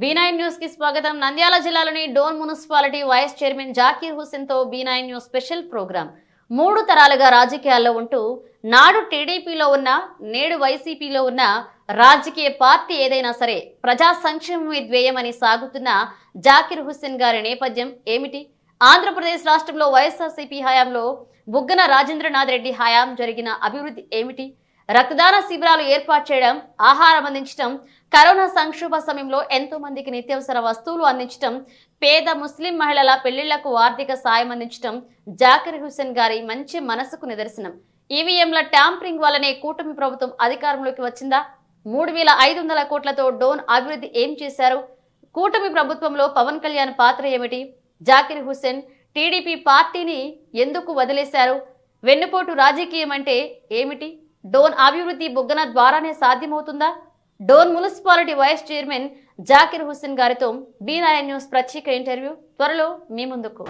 B9 న్యూస్కి స్వాగతం. నంద్యాల జిల్లాలోని Dhone municipality vice chairman Zakir హుసేన్తో B news special program. మూడు తరాలుగా రాజకీయాల్లో ఉంటూ నాడు టీడీపీలో ఉన్న నేడు వైసీపీలో ఉన్న రాజకీయ పార్టీ ఏదైనా సరే ప్రజా సంక్షేమమే ధ్యేయమని సాగుతున్న జాకిర్ హుస్సేన్ గారి నేపథ్యం ఏమిటి? ఆంధ్రప్రదేశ్ రాష్ట్రంలో వైఎస్ఆర్సీపీ హయాంలో బుగ్గన రాజేంద్రనాథ్ రెడ్డి హయాం జరిగిన అభివృద్ధి ఏమిటి? రక్తదాన శిబిరాలు ఏర్పాటు చేయడం ఆహారం అందించడం కరోనా సంక్షోభ సమయంలో ఎంతో మందికి నిత్యావసర వస్తువులు అందించడం పేద ముస్లిం మహిళల పెళ్ళిళ్ళకు ఆర్థిక సాయం అందించడం జాకిర్ హుస్సేన్ గారి మంచి మనసుకు నిదర్శనం. ఈవీఎంల ట్యాంపరింగ్ వల్లనే కూటమి ప్రభుత్వం అధికారంలోకి వచ్చిందా? మూడు వేల ఐదు వందల కోట్లతో డోన్ అభివృద్ధి ఏం చేశారు? కూటమి ప్రభుత్వంలో పవన్ కళ్యాణ్ పాత్ర ఏమిటి? జాకిర్ హుసేన్ టీడీపీ పార్టీని ఎందుకు వదిలేశారు? వెన్నుపోటు రాజకీయం అంటే ఏమిటి? డోన్ అభివృద్ధి బుగ్గన ద్వారానే సాధ్యమవుతుందా? Dhone municipality vice chairman Zakir Hussain గారితో బీ న్యూస్ ప్రత్యేక ఇంటర్వ్యూ. త్వరలో మీ ముందుకు.